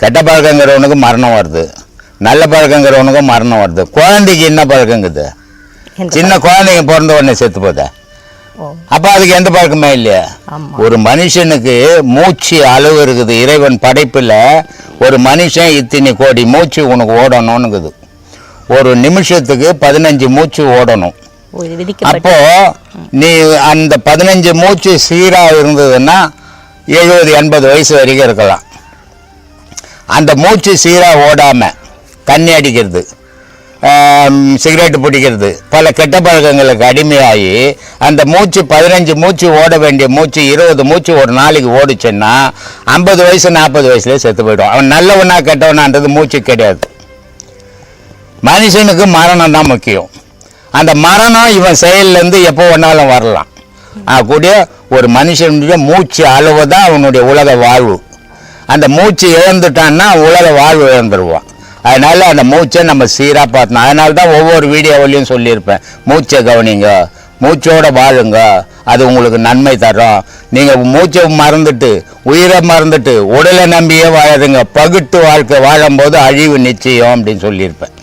கெட்ட பழக்கங்கிறவனுக்கு மரணம் வருது. நல்ல பழக்கங்கிறவனுக்கு மரணம் வருது. குழந்தைக்கு என்ன பழக்கங்குது? சின்ன குழந்தைங்க பிறந்த உடனே செத்து போதா? அப்போ அதுக்கு எந்த பழக்கமே இல்லையா? ஒரு மனுஷனுக்கு மூச்சு அளவு இருக்குது. இறைவன் படைப்பில் ஒரு மனுஷன் இத்தனை கோடி மூச்சு உனக்கு ஓடணும்னுக்குது ஒரு நிமிஷத்துக்கு பதினஞ்சு மூச்சு ஓடணும். அப்போ நீ அந்த பதினஞ்சு மூச்சு சீரா இருந்ததுன்னா எழுபது எண்பது வயசு வரைக்கும் இருக்கலாம். அந்த மூச்சு சீராக ஓடாமல் தண்ணி அடிக்கிறது சிகரெட்டு பிடிக்கிறது பல கெட்ட பழக்கங்களுக்கு அடிமையாகி அந்த மூச்சு பதினஞ்சு மூச்சு ஓட வேண்டிய மூச்சு இருபது மூச்சு ஒரு நாளைக்கு ஓடிச்சுன்னா ஐம்பது வயசு நாற்பது வயசுலேயே செத்து போயிடும். அவன் நல்லவனா கெட்டவனான்றது மூச்சு கிடையாது. மனுஷனுக்கு மரணம் தான் முக்கியம். அந்த மரணம் இவன் செயல்லேருந்து எப்போ வேணாலும் வரலாம். ஆ, கூடிய ஒரு மனுஷனுடைய மூச்சு அளவு தான் அவனுடைய உலக வாழ்வு. அந்த மூச்சு இழந்துட்டான்னா உலக வாழ்வு இழந்துருவான். அதனால் அந்த மூச்சை நம்ம சீராக பார்த்தோம் அதனால தான் ஒவ்வொரு வீடியோவிலையும் சொல்லியிருப்பேன். மூச்சை கவனிங்க. மூச்சோட வாழுங்க. அது உங்களுக்கு நன்மை தரும். நீங்கள் மூச்சை மறந்துட்டு உயிரை மறந்துட்டு உடலை நம்பியே வாழதுங்க. பகுட்டு வாழ்க்கை வாழும்போது அழிவு நிச்சயம் அப்படின்னு சொல்லியிருப்பேன்.